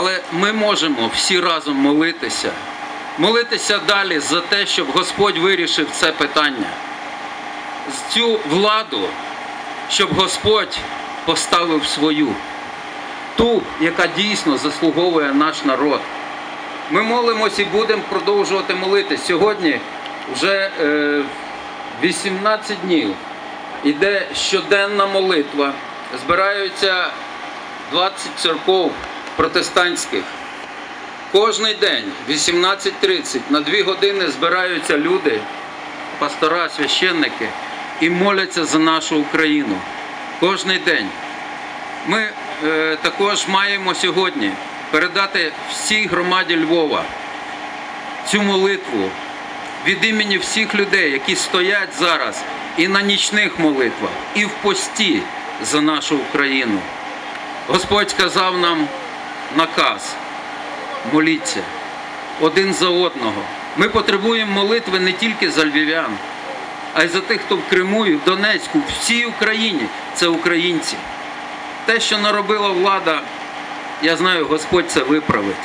Але ми можемо всі разом молитися, молитися далі за те, щоб Господь вирішив це питання. Цю владу, щоб Господь поставив свою, ту, яка дійсно заслуговує наш народ. Ми молимось і будемо продовжувати молитись. Сьогодні вже е, 18 днів іде щоденна молитва. Збираються 20 церков протестантських. Кожний день, 18.30, на 2 години збираються люди, пастора, священники, і моляться за нашу Україну. Кожний день. Ми е, також маємо сьогодні передати всій громаді Львова цю молитву від імені всіх людей, які стоять зараз і на нічних молитвах, і в пості за нашу Україну. Господь сказав нам наказ моліться один за одного. Ми потребуємо молитви не тільки за львів'ян, а й за тих, хто в Криму і в Донецьку, в всій Україні це українці. Те, що наробила влада, я знаю, Господь це виправить.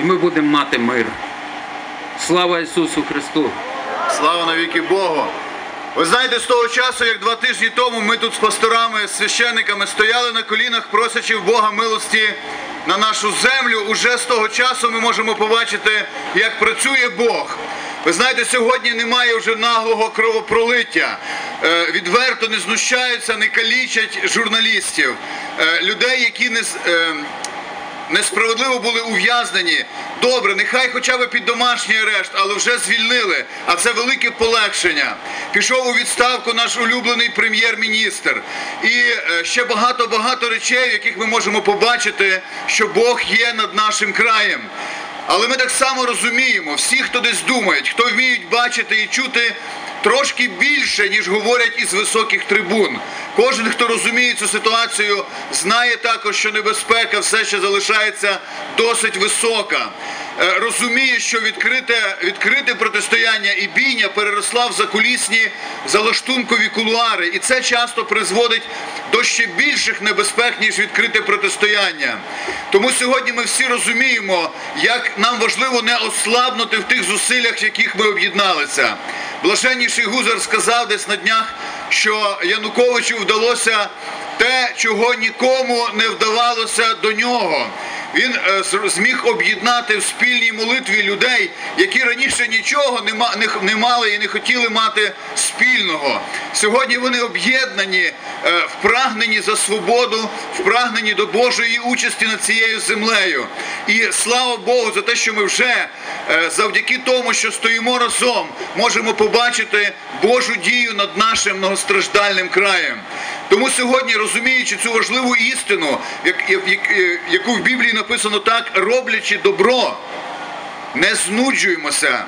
І ми будемо мати мир. Слава Ісусу Христу! Слава навіки Богу! Ви знаєте, з того часу, як два тижні тому ми тут з пасторами, з священниками стояли на колінах, просячи в Бога милості на нашу землю. Уже з того часу ми можемо побачити, як працює Бог. Ви знаєте, сьогодні немає вже наглого кровопролиття. Е, Відверто не знущаються, не калічать журналістів, Е, людей, які не е, несправедливо були ув'язнені. Добре, нехай хоча б під домашній арешт, але вже звільнили. А це велике полегшення. Пішов у відставку наш улюблений прем'єр-міністр. І е, ще багато-багато речей, яких ми можемо побачити, що Бог є над нашим краєм. Але ми так само розуміємо, всі, хто десь думають, хто вміють бачити і чути трошки більше, ніж говорять із високих трибун. Кожен, хто розуміє цю ситуацію, знає також, що небезпека все ще залишається досить висока. Е, Розуміє, що відкрите, відкрите протистояння і бійня переросла в закулісні залаштункові кулуари. І це часто призводить до ще більших небезпек, ніж відкрите протистояння. Тому сьогодні ми всі розуміємо, як нам важливо не ослабнути в тих зусиллях, в яких ми об'єдналися. Блаженніший Гузар сказав десь на днях, що Януковичу вдалося те, чого нікому не вдавалося до нього. Він е, зміг об'єднати в спільній молитві людей, які раніше нічого не, мали і не хотіли мати спільного. Сьогодні вони об'єднані е, в прагненні за свободу, в прагненні до Божої участі над цією землею. І слава Богу за те, що ми вже е, завдяки тому, що стоїмо разом, можемо побачити Божу дію над нашим многостраждальним краєм. Тому сьогодні, розуміючи цю важливу істину, е, яку в Біблії написано так, роблячи добро, не знуджуємося,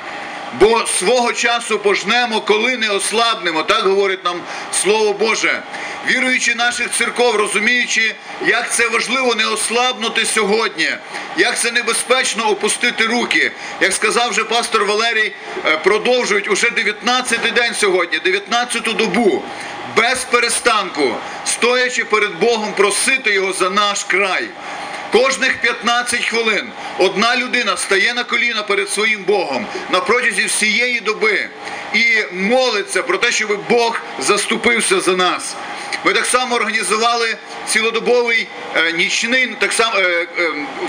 бо свого часу пожнемо, коли не ослабнемо. Так говорить нам Слово Боже. Віруючи наших церков, розуміючи, як це важливо не ослабнути сьогодні, як це небезпечно опустити руки. Як сказав вже пастор Валерій, е, продовжують уже 19-й день сьогодні, 19-ту добу, без перестанку, стоячи перед Богом, просити Його за наш край. Кожних 15 хвилин одна людина стає на коліна перед своїм Богом на протязі всієї доби і молиться про те, щоб Бог заступився за нас. Ми так само організували цілодобовий е, нічний, так само е,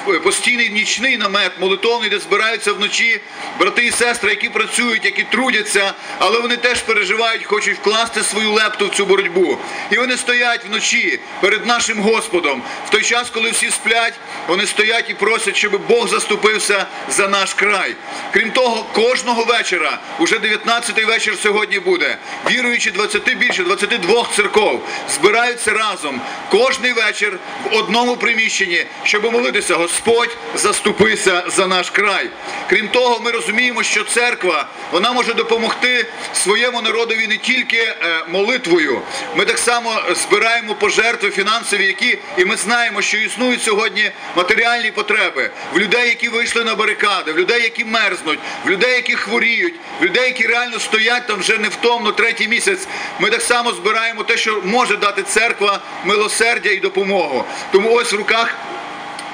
е, постійний нічний намет, молитовний, де збираються вночі брати і сестри, які працюють, які трудяться, але вони теж переживають, хочуть вкласти свою лепту в цю боротьбу. І вони стоять вночі перед нашим Господом. В той час, коли всі сплять, вони стоять і просять, щоб Бог заступився за наш край. Крім того, кожного вечора, уже 19-й вечір сьогодні буде, віруючи 20 більше, 22 церков, збираються разом кожний вечір в одному приміщенні, щоб молитися, Господь заступися за наш край. Крім того, ми розуміємо, що церква вона може допомогти своєму народові не тільки е, молитвою. Ми так само збираємо пожертви фінансові, які і ми знаємо, що існують сьогодні матеріальні потреби в людей, які вийшли на барикади, в людей, які мерзнуть, в людей, які хворіють, в людей, які реально стоять там вже невтомно третій місяць. Ми так само збираємо те, що може дати церква, милосердя і допомогу. Тому ось в руках.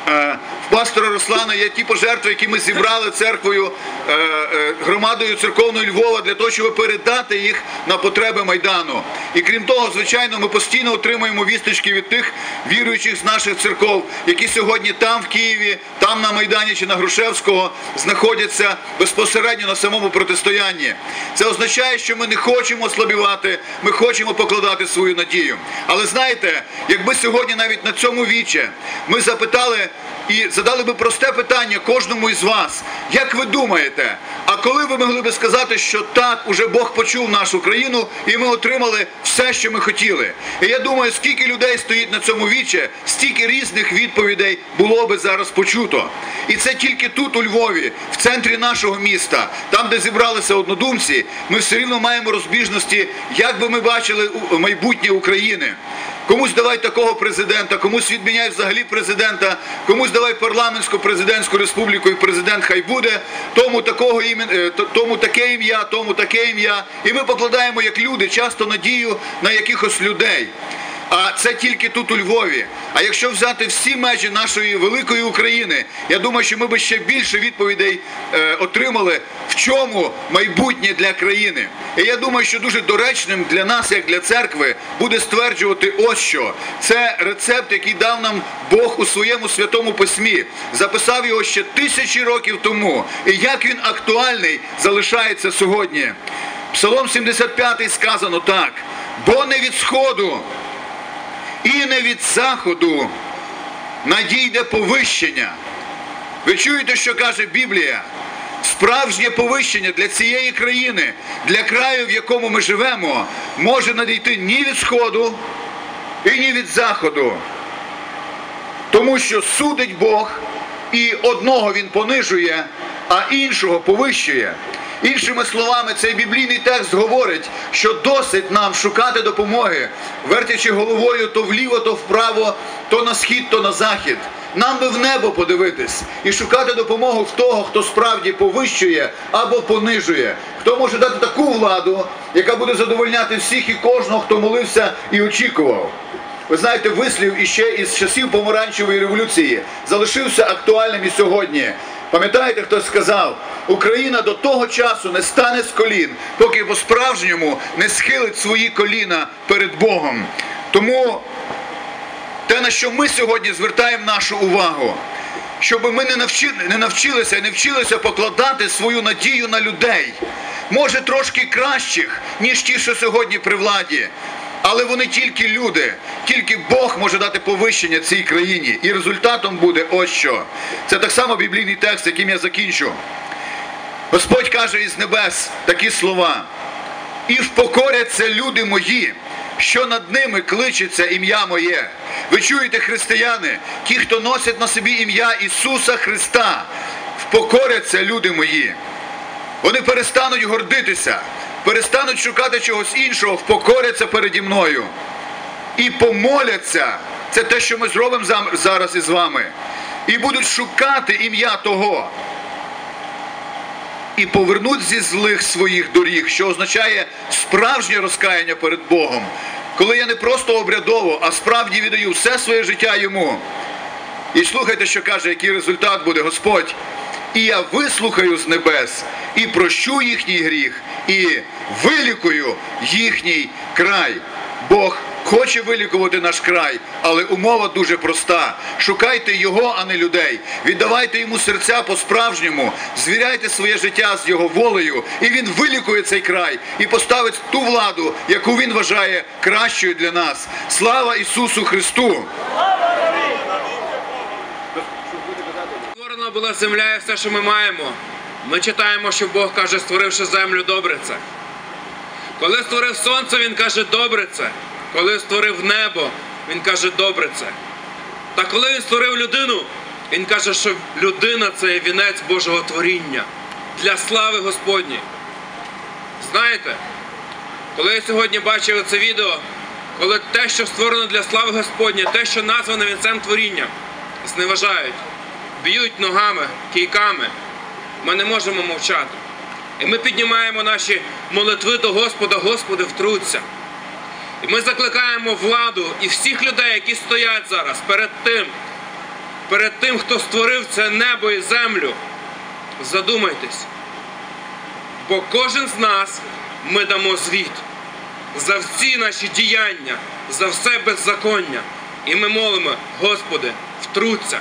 Е, в пастора Руслана є ті пожертви, які ми зібрали церквою, е, е, громадою церковною Львова для того, щоб передати їх на потреби Майдану. І крім того, звичайно, ми постійно отримуємо вісточки від тих віруючих з наших церков, які сьогодні там в Києві, там на Майдані чи на Грушевського знаходяться безпосередньо на самому протистоянні. Це означає, що ми не хочемо ослабівати, ми хочемо покладати свою надію. Але знаєте, якби сьогодні навіть на цьому віче ми запитали і задали би просте питання кожному із вас, як ви думаєте, а коли ви могли би сказати, що так, уже Бог почув нашу країну, і ми отримали все, що ми хотіли? І я думаю, скільки людей стоїть на цьому віче, стільки різних відповідей було би зараз почуто. І це тільки тут, у Львові, в центрі нашого міста, там, де зібралися однодумці, ми все рівно маємо розбіжності, як би ми бачили майбутнє України. Комусь давай такого президента, комусь відміняй взагалі президента, комусь давай парламентську президентську республіку і президент хай буде, тому такого імен, е, тому таке ім'я, тому таке ім'я. І ми покладаємо як люди часто надію на якихось людей. А це тільки тут у Львові. А якщо взяти всі межі нашої великої України, я думаю, що ми би ще більше відповідей е, отримали, в чому майбутнє для країни. І я думаю, що дуже доречним для нас, як для церкви, буде стверджувати ось що. Це рецепт, який дав нам Бог у своєму святому письмі. Записав його ще тисячі років тому. І як він актуальний залишається сьогодні. Псалом 75 сказано так: бо не від сходу і не від заходу надійде повищення. Ви чуєте, що каже Біблія? Справжнє повищення для цієї країни, для краю, в якому ми живемо, може надійти ні від сходу і ні від заходу. Тому що судить Бог, і одного він понижує, а іншого повищує. Іншими словами, цей біблійний текст говорить, що досить нам шукати допомоги, вертячи головою то вліво, то вправо, то на схід, то на захід. Нам би в небо подивитись і шукати допомогу в того, хто справді повищує або понижує, хто може дати таку владу, яка буде задовольняти всіх і кожного, хто молився і очікував. Ви знаєте, вислів іще із часів помаранчевої революції залишився актуальним і сьогодні. Пам'ятаєте, хтось сказав, Україна до того часу не стане з колін, поки по-справжньому не схилить свої коліна перед Богом. Тому те, на що ми сьогодні звертаємо нашу увагу, щоб ми не, навчи, не навчилися і не вчилися покладати свою надію на людей. Може трошки кращих, ніж ті, що сьогодні при владі. Але вони тільки люди, тільки Бог може дати повищення цій країні. І результатом буде ось що. Це так само біблійний текст, яким я закінчу. Господь каже із небес такі слова. І впокоряться люди мої, що над ними кличеться ім'я моє. Ви чуєте, християни, ті, хто носять на собі ім'я Ісуса Христа, впокоряться люди мої. Вони перестануть гордитися, перестануть шукати чогось іншого, впокоряться переді мною. І помоляться. Це те, що ми зробимо зараз із вами. І будуть шукати ім'я того. І повернуть зі злих своїх доріг, що означає справжнє розкаяння перед Богом. Коли я не просто обрядово, а справді віддаю все своє життя йому. І слухайте, що каже, який результат буде Господь. І я вислухаю з небес, і прощу їхній гріх, і вилікую їхній край. Бог хоче вилікувати наш край, але умова дуже проста. Шукайте його, а не людей. Віддавайте йому серця по-справжньому, звіряйте своє життя з його волею, і він вилікує цей край і поставить ту владу, яку він вважає кращою для нас. Слава Ісусу Христу! Створена була земля і все, що ми маємо. Ми читаємо, що Бог каже, створивши землю, добре це. Коли створив сонце, він каже, добре це. Коли створив небо, він каже, добре це. Та коли він створив людину, він каже, що людина це вінець Божого творіння для слави Господній. Знаєте, коли я сьогодні бачив це відео, коли те, що створено для слави Господні, те, що назване вінцем творіння, зневажають, б'ють ногами, кійками, ми не можемо мовчати. І ми піднімаємо наші молитви до Господа, Господи, втруться. І ми закликаємо владу і всіх людей, які стоять зараз перед тим, перед тим, хто створив це небо і землю, задумайтесь. Бо кожен з нас ми дамо звіт за всі наші діяння, за все беззаконня. І ми молимо, Господи, втруться.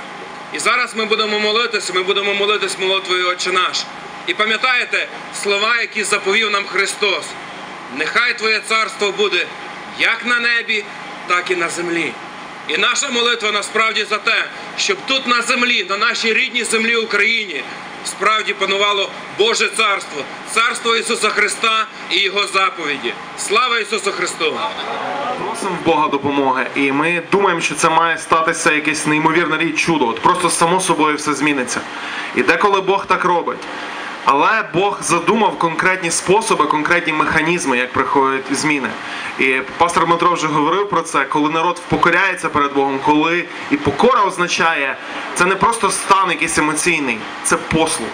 І зараз ми будемо молитися, ми будемо молитись молитвою Отче наш. І пам'ятаєте слова, які заповів нам Христос. Нехай Твоє царство буде як на небі, так і на землі. І наша молитва насправді за те, щоб тут на землі, на нашій рідній землі Україні, справді панувало Боже царство, царство Ісуса Христа і Його заповіді. Слава Ісусу Христу! Просимо в Бога допомоги, і ми думаємо, що це має статися якесь неймовірне річ чудо. От просто само собою все зміниться. І деколи Бог так робить. Але Бог задумав конкретні способи, конкретні механізми, як приходять зміни. І пастор Дмитро вже говорив про це, коли народ впокоряється перед Богом, коли і покора означає, це не просто стан якийсь емоційний, це послуг.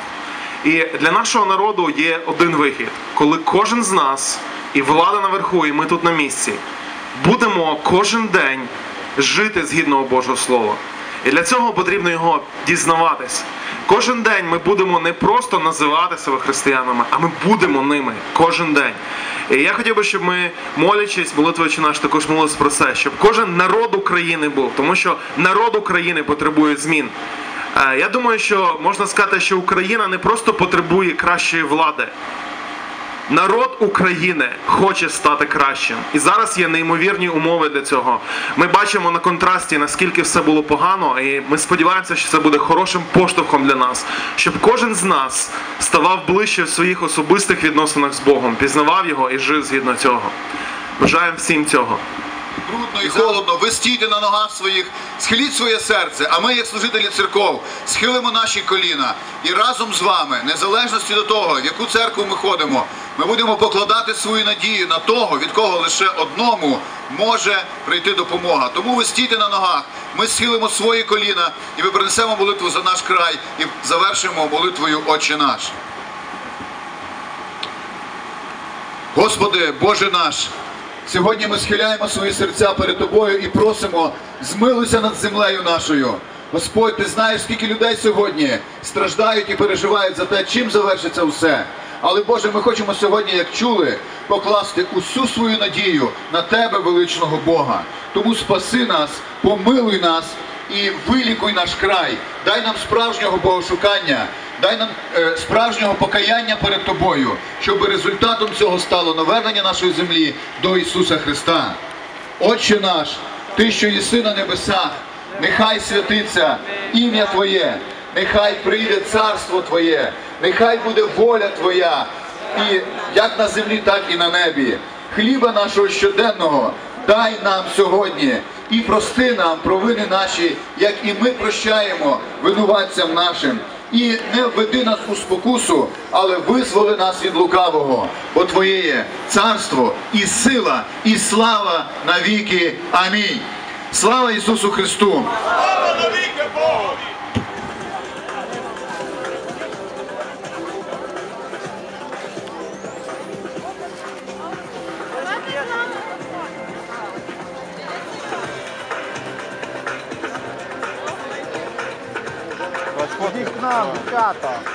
І для нашого народу є один вихід, коли кожен з нас, і влада наверху, і ми тут на місці, будемо кожен день жити згідно Божого Слова. І для цього потрібно його дізнаватись. Кожен день ми будемо не просто називати себе християнами, а ми будемо ними кожен день. І я хотів би, щоб ми, молячись, молитвою чи наш також молились про це, щоб кожен народ України був, тому що народ України потребує змін. Е, Я думаю, що можна сказати, що Україна не просто потребує кращої влади. Народ України хоче стати кращим, і зараз є неймовірні умови для цього. Ми бачимо на контрасті, наскільки все було погано, і ми сподіваємося, що це буде хорошим поштовхом для нас, щоб кожен з нас ставав ближче в своїх особистих відносинах з Богом, пізнавав його і жив згідно цього. Бажаємо всім цього. Брудно і холодно, ви стійте на ногах своїх, схиліть своє серце, а ми, як служителі церков, схилимо наші коліна і разом з вами, незалежності до того, в яку церкву ми ходимо, ми будемо покладати свою надію на того, від кого лише одному може прийти допомога. Тому ви стійте на ногах, ми схилимо свої коліна і ми принесемо молитву за наш край і завершимо молитвою Отче наш. Господи, Боже наш, сьогодні ми схиляємо свої серця перед Тобою і просимо, змилуйся над землею нашою. Господь, ти знаєш, скільки людей сьогодні страждають і переживають за те, чим завершиться все. Але Боже, ми хочемо сьогодні, як чули, покласти усю свою надію на Тебе, величного Бога. Тому спаси нас, помилуй нас і вилікуй наш край. Дай нам справжнього богошукання, дай нам е, справжнього покаяння перед тобою, щоб результатом цього стало навернення нашої землі до Ісуса Христа. Отче наш, Ти, що єси на небесах, нехай святиться ім'я Твоє, нехай прийде царство Твоє, нехай буде воля Твоя, і як на землі, так і на небі. Хліба нашого щоденного дай нам сьогодні і прости нам провини наші, як і ми прощаємо винуватцям нашим. І не введи нас у спокусу, але визволи нас від лукавого, бо Твоє є царство і сила, і слава навіки. Амінь. Слава Ісусу Христу! Слава навіки нам, дівчата. Це